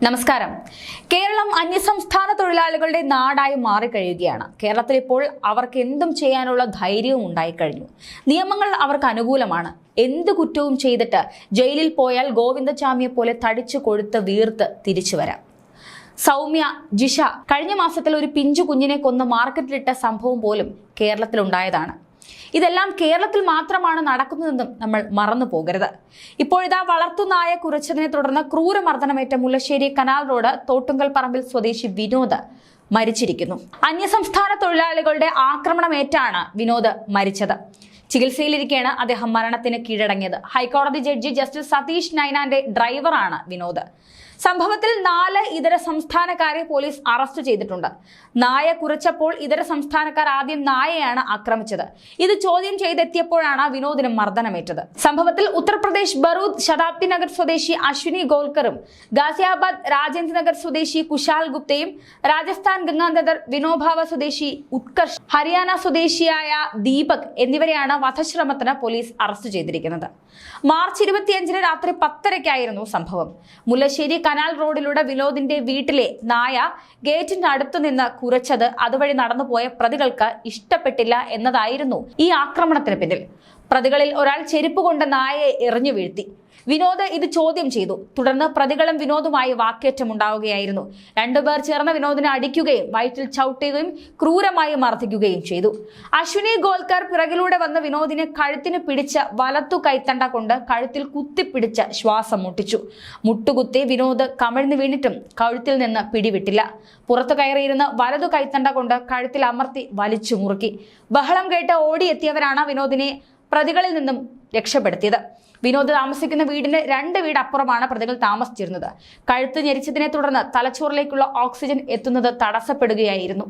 നമസ്കാരം. കേരളം അന്യസംസ്ഥാന തൊഴിലാളികളുടെ നാടായി മാറിക്കഴിയുകയാണ്. കേരളത്തിൽ ഇപ്പോൾ അവർക്ക് എന്തും ചെയ്യാനുള്ള ധൈര്യവും ഉണ്ടായിക്കഴിഞ്ഞു. നിയമങ്ങൾ അവർക്ക് അനുകൂലമാണ്. എന്ത് കുറ്റവും ചെയ്തിട്ട് ജയിലിൽ പോയാൽ ഗോവിന്ദചാമിയെ പോലെ തടിച്ചു കൊഴുത്ത് വീർത്ത് തിരിച്ചു വരാം. സൗമ്യ ജിഷ കഴിഞ്ഞ മാസത്തിൽ ഒരു പിഞ്ചു കുഞ്ഞിനെ കൊന്ന് മാർക്കറ്റിലിട്ട സംഭവം പോലും കേരളത്തിലുണ്ടായതാണ്. ഇതെല്ലാം കേരളത്തിൽ മാത്രമാണ് നടക്കുന്നതെന്നും നമ്മൾ മറന്നു പോകരുത്. ഇപ്പോഴിതാ വളർത്തുനായ കുറച്ചതിനെ തുടർന്ന് ക്രൂരമർദ്ദനമേറ്റ മുല്ലശ്ശേരി കനാൽ റോഡ് തോട്ടുങ്കൽ പറമ്പിൽ സ്വദേശി വിനോദ് മരിച്ചിരിക്കുന്നു. അന്യസംസ്ഥാന തൊഴിലാളികളുടെ ആക്രമണമേറ്റാണ് വിനോദ് മരിച്ചത്. ചികിത്സയിലിരിക്കെയാണ് അദ്ദേഹം മരണത്തിന് കീഴടങ്ങിയത്. ഹൈക്കോടതി ജഡ്ജി ജസ്റ്റിസ് സതീഷ് നൈനാന്റെ ഡ്രൈവറാണ് വിനോദ്. സംഭവത്തിൽ നാല് ഇതര സംസ്ഥാനക്കാരെ പോലീസ് അറസ്റ്റ് ചെയ്തിട്ടുണ്ട്. നായ കുരച്ചപ്പോൾ ഇതര സംസ്ഥാനക്കാർ ആദ്യം നായയാണ് ആക്രമിച്ചത്. ഇത് ചോദ്യം ചെയ്തെത്തിയപ്പോഴാണ് വിനോദിന് മർദ്ദനമേറ്റത്. സംഭവത്തിൽ ഉത്തർപ്രദേശ് ബറൂദ് ശതാബ്ദി നഗർ സ്വദേശി അശ്വിനി ഗോൽക്കറും ഗാസിയാബാദ് രാജേന്ദ്ര നഗർ സ്വദേശി കുശാൽ ഗുപ്തയും രാജസ്ഥാൻ ഗംഗാനഗർ വിനോഭാവ സ്വദേശി ഉത്കർഷ് ഹരിയാന സ്വദേശിയായ ദീപക് എന്നിവരെയാണ് വധശ്രമത്തിന് പോലീസ് അറസ്റ്റ് ചെയ്തിരിക്കുന്നത്. മാർച്ച് ഇരുപത്തിയഞ്ചിന് രാത്രി പത്തരയ്ക്കായിരുന്നു സംഭവം. മുല്ലശ്ശേരി കനാൽ റോഡിലൂടെ വിനോദിന്റെ വീട്ടിലെ നായ ഗേറ്റിന്റെ അടുത്തു നിന്ന് കുരച്ചത് അതുവഴി നടന്നുപോയ പ്രതികൾക്ക് ഇഷ്ടപ്പെട്ടില്ല എന്നതായിരുന്നു ഈ ആക്രമണത്തിന് പിന്നിൽ. പ്രതികളിൽ ഒരാൾ ചെരുപ്പ് കൊണ്ട് നായയെ എറിഞ്ഞു വീഴ്ത്തി. വിനോദ് ഇത് ചോദ്യം ചെയ്തു. തുടർന്ന് പ്രതികളും വിനോദുമായി വാക്കേറ്റമുണ്ടാവുകയായിരുന്നു രണ്ടുപേർ ചേർന്ന് വിനോദിനെ അടിക്കുകയും വയറ്റിൽ ചവിട്ടുകയും ക്രൂരമായി മർദ്ദിക്കുകയും ചെയ്തു. അശ്വിനി ഗോൽക്കർ പിറകിലൂടെ വന്ന് വിനോദിനെ കഴുത്തിന് പിടിച്ച വലത്തു കൈത്തണ്ട കൊണ്ട് കഴുത്തിൽ കുത്തിപ്പിടിച്ച ശ്വാസം മുട്ടിച്ചു. മുട്ടുകുത്തി വിനോദ് കമിഴ്ന്നു വീണിട്ടും കഴുത്തിൽ നിന്ന് പിടിവിട്ടില്ല. പുറത്തു കയറിയിരുന്ന് വലതു കൈത്തണ്ട കൊണ്ട് കഴുത്തിൽ അമർത്തി വലിച്ചു മുറുക്കി. ബഹളം കേട്ട് ഓടിയെത്തിയവരാണ് വിനോദിനെ പ്രതികളിൽ നിന്നും രക്ഷപ്പെടുത്തിയത്. വിനോദ് താമസിക്കുന്ന വീടിന് രണ്ട് വീടപ്പുറമാണ് പ്രതികൾ താമസിച്ചിരുന്നത്. കഴുത്ത് ഞെരിച്ചതിനെ തുടർന്ന് തലച്ചോറിലേക്കുള്ള ഓക്സിജൻ എത്തുന്നത് തടസ്സപ്പെടുകയായിരുന്നു.